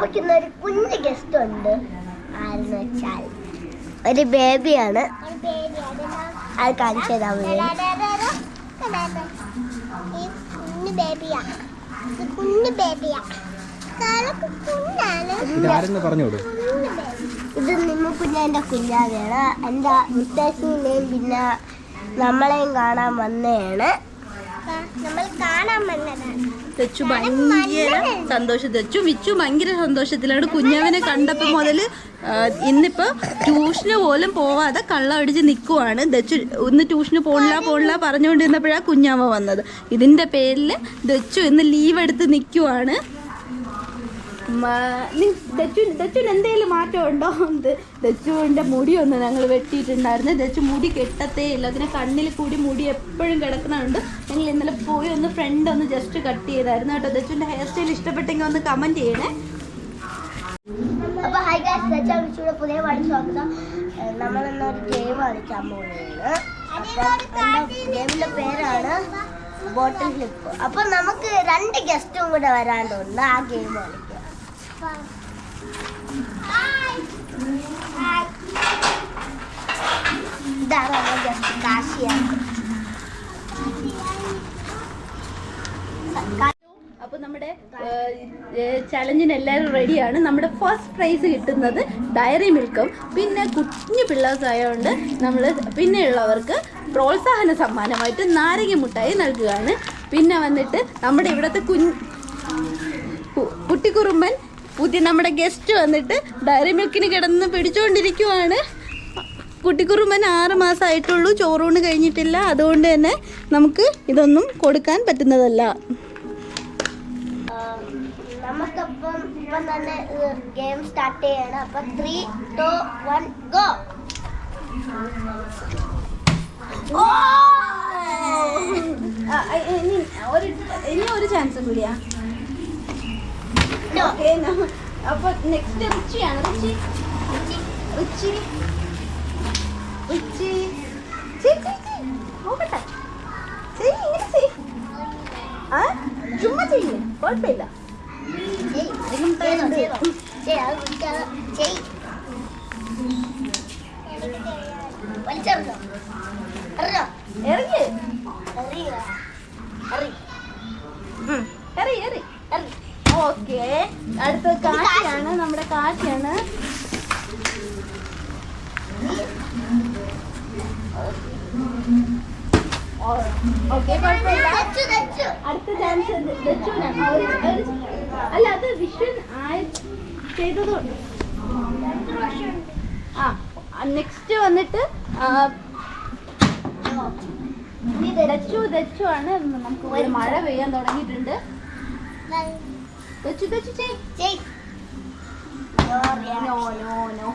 നമുക്കിന്ന് ഒരു കുഞ്ഞു ഗസ്റ്റ് ഉണ്ട് ആരെന്ന് വെച്ചാൽ ഒരു ബേബിയാണ്. അത് കാണിച്ചു തരാൻ വേണ്ടി കുഞ്ഞു ബേബിയാ. ഇത് കുഞ്ഞു ബേബിയാ. കുഞ്ഞാണ്? ഇത് നിമ്മ കുഞ്ഞാന്റെ കുഞ്ഞാവയാണ് എന്റെ മുത്തശ്ശിനെയും പിന്നെ നമ്മളെയും കാണാൻ വന്നതാണ്. തെച്ചു ഭയങ്കര സന്തോഷം. തെച്ചു വിച്ചു ഭയങ്കര സന്തോഷത്തിലാണ്. കുഞ്ഞാവിനെ കണ്ടപ്പോൾ മുതൽ ഇന്നിപ്പോൾ ട്യൂഷന് പോലും പോവാതെ കള്ള അടിച്ച് നിൽക്കുവാണ് ദച്ചു ഇന്ന് ട്യൂഷന് പോണില്ല പോണില്ല പറഞ്ഞുകൊണ്ടിരുന്നപ്പോഴാണ് കുഞ്ഞാവ വന്നത്. ഇതിന്റെ പേരിൽ ദച്ചു ഇന്ന് ലീവ് എടുത്ത് നിൽക്കുവാണ് ദച്ചു ദച്ചുവിന് എന്തെങ്കിലും മാറ്റം ഉണ്ടോ? എന്ത്? ദച്ചുവിന്റെ മുടിയൊന്ന് ഞങ്ങൾ വെട്ടിയിട്ടുണ്ടായിരുന്നു. ദച്ചു മുടി കെട്ടത്തേ ഇല്ല. അതിനെ കണ്ണിൽ കൂടി മുടി എപ്പോഴും കിടക്കുന്നുണ്ട്. ഞങ്ങൾ ഇന്നലെ പോയി ഒന്ന് ഫ്രണ്ട് ഒന്ന് ജസ്റ്റ് കട്ട് ചെയ്തായിരുന്നു കേട്ടോ. ദച്ചുവിന്റെ ഹെയർ സ്റ്റൈൽ ഇഷ്ടപ്പെട്ടെങ്കിൽ ഒന്ന് കമന്റ് ചെയ്യണേ. അപ്പോൾ ഹൈ ഗാസ് വിളിച്ചുകൂടെ പുതിയ സ്വാഗതം. നമ്മൾ ഇന്നൊരു ഗെയിം കളിക്കാൻ പോകുന്നത് ഗെയിമിന്റെ പേരാണ് ബോട്ടിൽ ഫ്ലിപ്പ് അപ്പൊ നമുക്ക് രണ്ട് ഗസ്റ്റും കൂടെ വരാണ്ടുണ്ട് ആ ഗെയിം കളിക്കുക കാശിയാണ് അപ്പോൾ നമ്മുടെ ചലഞ്ചിന് എല്ലാവരും റെഡിയാണ് നമ്മുടെ ഫസ്റ്റ് പ്രൈസ് കിട്ടുന്നത് ഡയറി മിൽക്കും പിന്നെ കുഞ്ഞു പിള്ളേഴ്സ് ആയതുകൊണ്ട് നമ്മൾ പിന്നെയുള്ളവർക്ക് പ്രോത്സാഹന സമ്മാനമായിട്ട് നാരങ്ങ മുട്ടായി നൽകുകയാണ്. പിന്നെ വന്നിട്ട് നമ്മുടെ ഇവിടുത്തെ കുഞ്ഞ് കുട്ടിക്കുറുമ്പൻ പുതിയ നമ്മുടെ ഗസ്റ്റ് വന്നിട്ട് ഡയറി മിൽക്കിന് കിടന്ന് പിടിച്ചുകൊണ്ടിരിക്കുവാണ് കുട്ടിക്കുറുമ്പൻ ആറ് മാസമായിട്ടുള്ളൂ ചോറൂണ് കഴിഞ്ഞിട്ടില്ല. അതുകൊണ്ട് തന്നെ നമുക്ക് ഇതൊന്നും കൊടുക്കാൻ പറ്റുന്നതല്ല. നമുക്കപ്പം ഇപ്പം തന്നെ ഗെയിം സ്റ്റാർട്ട് ചെയ്യാണ്. അപ്പൊ ത്രീ ടു വൺ ഗോ ഇനി ഒരു ചാൻസ് കൂടിയാ. അപ്പൊ നെക്സ്റ്റ്. നോക്കട്ടെ. ചെയ്, ഇങ്ങനെ ചെയ്. ആ? ചുമ്മാ ചെയ്യേ കുഴപ്പമില്ല. ഇറങ്ങി എറി. എറി. അടുത്ത കാശിയാണ് നമ്മുടെ കാശിയാണ് അടുത്ത ചാൻസ് അല്ല അത് വിഷ്വൻ ആയ ചെയ്തതുകൊണ്ട്. ആ നെക്സ്റ്റ് വന്നിട്ട് ദച്ചു ദച്ചു ആണ്. നമുക്ക് മഴ പെയ്യാൻ തുടങ്ങിയിട്ടുണ്ട്. ദച്ചു ദച്ചു ചെയ് ചെയ്. No no No, no, no. no. no.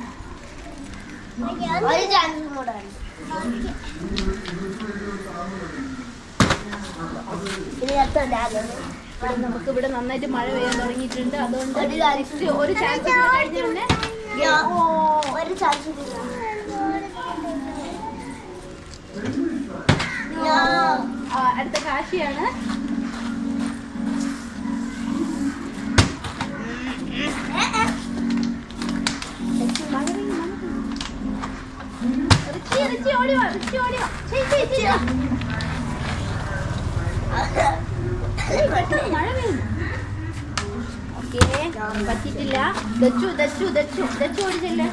ഇവിടെ നമുക്ക് ഇവിടെ നന്നായിട്ട് മഴ പെയ്യാൻ തുടങ്ങിയിട്ടുണ്ട്. അതുകൊണ്ട് ഒരു ചാൻസ് ഒരു ചാൻസ് കഴിഞ്ഞ പിന്നെ ഒരു ചാൻസ് അടുത്ത കാശിയാണ്. ഓടി വാ, വാ. മഴ പെയ്യുന്നു. ഓക്കേ, പറ്റിയിട്ടില്ല. ദച്ചു ദച്ചു ദച്ചു ദച്ചു ഓടിച്ചല്ലേ.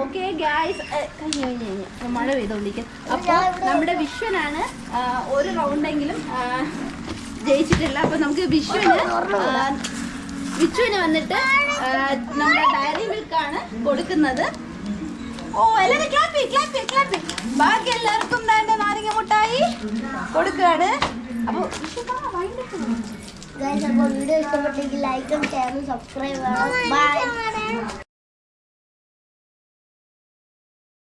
ഓക്കെ ഗായ്സ് കഴിഞ്ഞു കഴിഞ്ഞു കഴിഞ്ഞു. അപ്പൊ മഴ പെയ്തോണ്ടിരിക്കും. അപ്പോൾ നമ്മുടെ വിശ്വനാണ് ഒരു റൗണ്ടെങ്കിലും ജയിച്ചിട്ടില്ല. അപ്പൊ നമുക്ക് വിശ്വന് വിശ്വന് വന്നിട്ട് നമ്മുടെ ഡയറി മിൽക്കാണ് കൊടുക്കുന്നത്. ഓ എല്ലാവരും ക്ലാപ്പി ക്ലാപ്പി ക്ലാപ്പി ബാക്കി എല്ലാവർക്കും തന്നെ നാരങ്ങ മുട്ടായി കൊടുക്കുകയാണ്. അപ്പോൾ അപ്പോൾ വീഡിയോ ഇഷ്ടപ്പെട്ടെങ്കിൽ ലൈക്കും ഷെയറും സബ്സ്ക്രൈബ് ചെയ്യണം ബൈ